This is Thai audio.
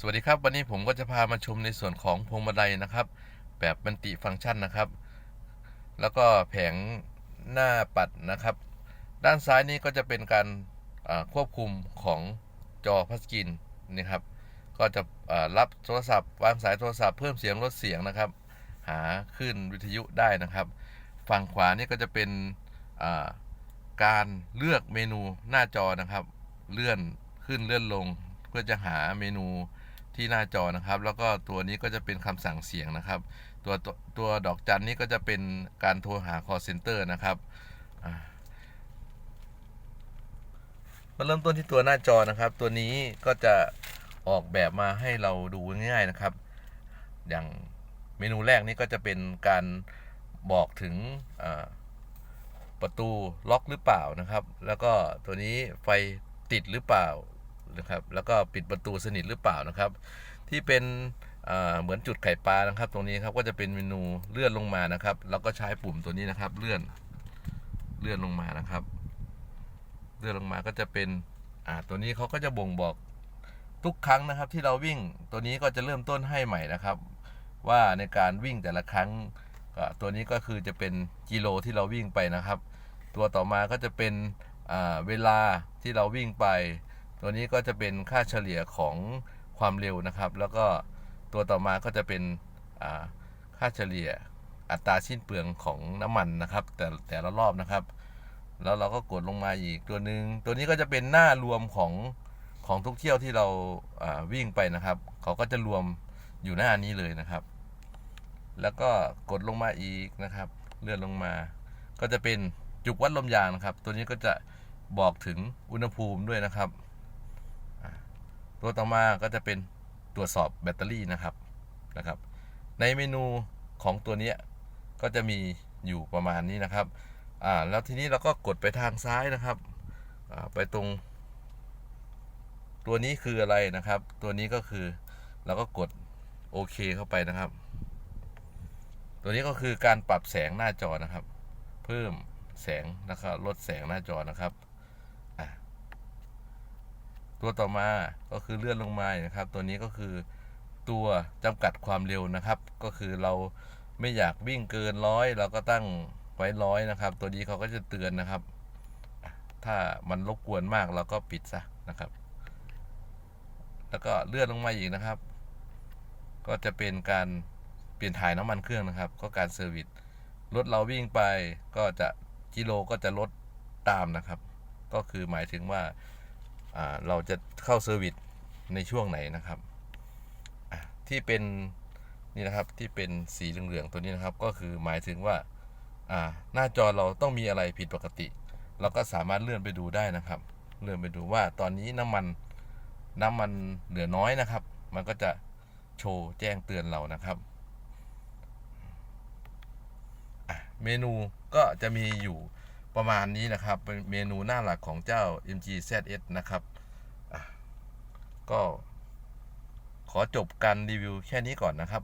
สวัสดีครับ วันนี้ผมก็จะพามาชมในส่วนของพวงมาลัยนะครับ แบบมัลติฟังก์ชันนะครับ แล้วก็แผงหน้าปัดนะครับ ด้านซ้ายนี้ก็จะเป็นการควบคุมของจอพัสกินนี่ครับ ก็จะรับโทรศัพท์วางสายโทรศัพท์เพิ่มเสียงลดเสียงนะครับ หาคลื่นวิทยุได้นะครับ ฝั่งขวานี่ก็จะเป็นการเลือกเมนูหน้าจอนะครับ เลื่อนขึ้นเลื่อนลงเพื่อจะหาเมนู ที่หน้าจอนะครับ แล้วก็ตัวนี้ก็จะเป็นคำสั่งเสียงนะครับ ตัวตัวดอกจันนี่ก็จะเป็นการโทรหา call center นะครับมาเริ่มต้นที่ตัวหน้าจอนะครับ ตัวนี้ก็จะออกแบบมาให้เราดูง่ายๆนะครับ อย่างเมนูแรกนี้ก็จะเป็นการบอกถึงประตูล็อกหรือเปล่านะครับ แล้วก็ตัวนี้ไฟติดหรือเปล่า นะครับแล้วก็ปิดประตูสนิทหรือเปล่านะครับ ที่เป็นเหมือนจุดไข่ปลานะครับ ตรงนี้ครับก็จะเป็นเมนูเลื่อนลงมานะครับแล้วก็ใช้ปุ่มตัวนี้นะครับ เลื่อนเลื่อนลงมานะครับ เลื่อนลงมาก็จะเป็นตัวนี้เขาก็จะบ่งบอกทุกครั้งนะครับ ที่เราวิ่งตัวนี้ก็จะเริ่มต้นให้ใหม่นะครับ ว่าในการวิ่งแต่ละครั้งตัวนี้ก็คือจะเป็นกิโลที่เราวิ่งไปนะครับ ตัวต่อมาก็จะเป็นเวลาที่เราวิ่งไป ตัวนี้ก็จะเป็นค่าเฉลี่ยของความเร็วนะครับ แล้วก็ตัวต่อมาก็จะเป็นค่าเฉลี่ยอัตราสิ้นเปลืองของน้ำมันนะครับ แต่แต่ละรอบนะครับ แล้วเราก็กดลงมาอีกตัวหนึ่งตัวนี้ก็จะเป็นหน้ารวมของของทุกเที่ยวที่เราวิ่งไปนะครับ เขาก็จะรวมอยู่หน้านี้เลยนะครับ แล้วก็กดลงมาอีกนะครับ เลื่อนลงมา ก็จะเป็นจุกวัดลมยางนะครับ ตัวนี้ก็จะบอกถึงอุณหภูมิด้วยนะครับ ตัวต่อมาก็จะเป็นตรวจสอบแบตเตอรี่นะครับนะครับ ในเมนูของตัวนี้ก็จะมีอยู่ประมาณนี้นะครับอ่าแล้วทีนี้เราก็กดไปทางซ้ายนะครับอ่าไปตรง ตัวนี้คืออะไรนะครับ ตัวนี้ก็คือเราก็กดโอเคเข้าไปนะครับ ตัวนี้ก็คือการปรับแสงหน้าจอนะครับ เพิ่มแสงนะครับลดแสงหน้าจอนะครับ ตัวต่อมาก็คือเลื่อนลงมานะครับ ตัวนี้ก็คือตัวจำกัดความเร็วนะครับ ก็คือเราไม่อยากวิ่งเกินร้อยเราก็ตั้งไว้ร้อยนะครับ ตัวนี้เขาก็จะเตือนนะครับ ถ้ามันรบกวนมากเราก็ปิดซะนะครับ แล้วก็เลื่อนลงมาอีกนะครับ ก็จะเป็นการเปลี่ยนถ่ายน้ำมันเครื่องนะครับ ก็การเซอร์วิสรถเราวิ่งไปก็จะกิโลก็จะลดตามนะครับ ก็คือหมายถึงว่า เราจะเข้าเซอร์วิสในช่วงไหนนะครับที่เป็นนี่นะครับที่เป็นสีเหลืองๆตัวนี้นะครับ ก็คือหมายถึงว่าหน้าจอเราต้องมีอะไรผิดปกติ เราก็สามารถเลื่อนไปดูได้นะครับ เลื่อนไปดูว่าตอนนี้น้ำมันน้ำมันเหลือน้อยนะครับ มันก็จะโชว์แจ้งเตือนเรานะครับเมนูก็จะมีอยู่ ประมาณนี้นะครับเป็นเมนูหน้าหลักของเจ้า MG ZS นะครับก็ขอจบการรีวิวแค่นี้ก่อนนะครับ